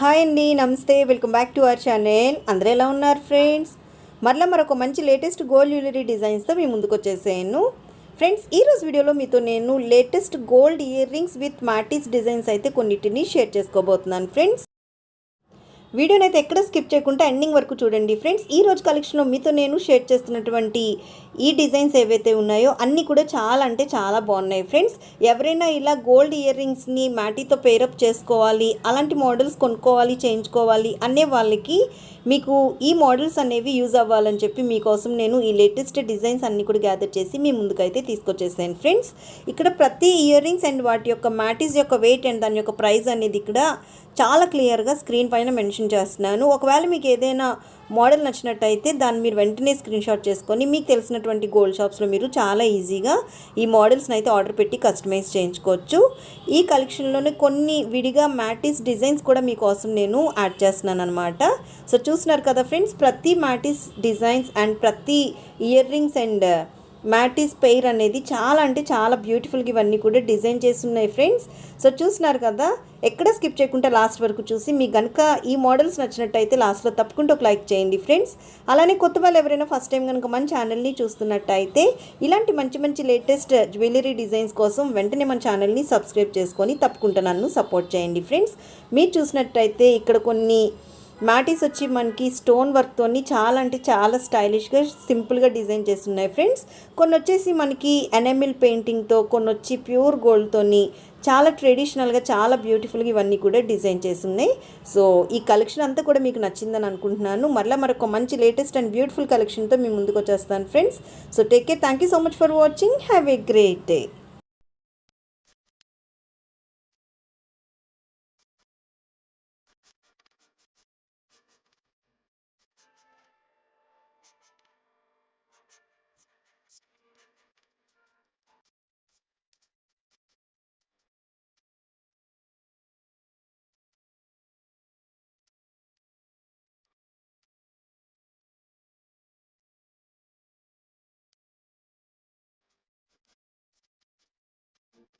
Hi అండి నమస్తే welcome back to our channel. అందరూ ఎలా ఉన్నారు ఫ్రెండ్స్? మరలా మరొక మంచి లేటెస్ట్ గోల్డ్ జ్యువెలరీ డిజైన్స్తో మీ ముందుకు వచ్చేసాను ఫ్రెండ్స్ ఈ రోజు వీడియోలో మీతో నేను latest gold earrings with mattis designs అయితే కొన్నిటిని షేర్ చేసుకోబోతున్నాను. ఫ్రెండ్స్ వీడియోని అయితే ఎక్కడ స్కిప్ చేయకుండా ఎండింగ్ వరకు చూడండి ఫ్రెండ్స్. ఈ రోజు కలెక్షన్లో మీతో నేను షేర్ చేస్తున్నటువంటి ఈ డిజైన్స్ ఏవైతే ఉన్నాయో అన్నీ కూడా చాలా అంటే చాలా బాగున్నాయి ఫ్రెండ్స్. ఎవరైనా ఇలా గోల్డ్ ఇయర్ రింగ్స్ని మ్యాటీతో పేరప్ చేసుకోవాలి అలాంటి మోడల్స్ కొనుక్కోవాలి చేయించుకోవాలి అనే వాళ్ళకి మీకు ఈ మోడల్స్ అనేవి యూజ్ అవ్వాలని చెప్పి మీకోసం నేను ఈ లేటెస్ట్ డిజైన్స్ అన్ని కూడా గ్యాదర్ చేసి మీ ముందుకైతే తీసుకొచ్చేసాను ఫ్రెండ్స్. ఇక్కడ ప్రతి ఇయర్ రింగ్స్ అండ్ వాటి యొక్క మ్యాటీస్ యొక్క వెయిట్ అండ్ దాని యొక్క ప్రైస్ అనేది ఇక్కడ చాలా క్లియర్గా స్క్రీన్ పైన మెన్షన్ చేస్తున్నాను. ఒకవేళ మీకు ఏదైనా మోడల్ నచ్చినట్టయితే దాన్ని మీరు వెంటనే స్క్రీన్ షాట్ చేసుకొని మీకు తెలిసినటువంటి గోల్డ్ షాప్స్లో మీరు చాలా ఈజీగా ఈ మోడల్స్ని అయితే ఆర్డర్ పెట్టి కస్టమైజ్ చేయించుకోవచ్చు. ఈ కలెక్షన్లోనే కొన్ని విడిగా మ్యాటిస్ డిజైన్స్ కూడా మీకోసం నేను యాడ్ చేస్తున్నాను అనమాట సో చూస్తున్నారు కదా ఫ్రెండ్స్ ప్రతి మ్యాటిస్ డిజైన్స్ అండ్ ప్రతి ఇయర్ రింగ్స్ అండ్ మ్యాటిస్ పెయిర్ అనేది చాలా అంటే చాలా బ్యూటిఫుల్గా ఇవన్నీ కూడా డిజైన్ చేసి ఉన్నాయి ఫ్రెండ్స్ సో చూసినారు కదా? ఎక్కడ స్కిప్ చేయకుండా లాస్ట్ వరకు చూసి మీకు కనుక ఈ మోడల్స్ నచ్చినట్టయితే లాస్ట్లో తప్పకుండా ఒక లైక్ చేయండి ఫ్రెండ్స్ అలానే కొత్త వాళ్ళు ఎవరైనా ఫస్ట్ టైం కనుక మన ఛానల్ని చూస్తున్నట్టయితే ఇలాంటి మంచి మంచి లేటెస్ట్ జ్యువెలరీ డిజైన్స్ కోసం వెంటనే మన ఛానల్ని సబ్స్క్రైబ్ చేసుకొని తప్పకుండా నన్ను సపోర్ట్ చేయండి ఫ్రెండ్స్ మీరు చూసినట్టయితే ఇక్కడ కొన్ని మ్యాటీస్ వచ్చి మనకి స్టోన్ వర్క్తోని చాలా అంటే చాలా స్టైలిష్గా సింపుల్గా డిజైన్ చేస్తున్నాయి ఫ్రెండ్స్ కొన్ని వచ్చేసి మనకి ఎనమిల్ పెయింటింగ్తో కొన్ని వచ్చి ప్యూర్ గోల్డ్తోని చాలా ట్రెడిషనల్గా చాలా బ్యూటిఫుల్గా ఇవన్నీ కూడా డిజైన్ చేస్తున్నాయి. సో ఈ కలెక్షన్ అంతా కూడా మీకు నచ్చిందని అనుకుంటున్నాను. మరలా మరొక మంచి లేటెస్ట్ అండ్ బ్యూటిఫుల్ కలెక్షన్తో మీ ముందుకు వచ్చేస్తాను friends so take care thank you so much for watching have a great day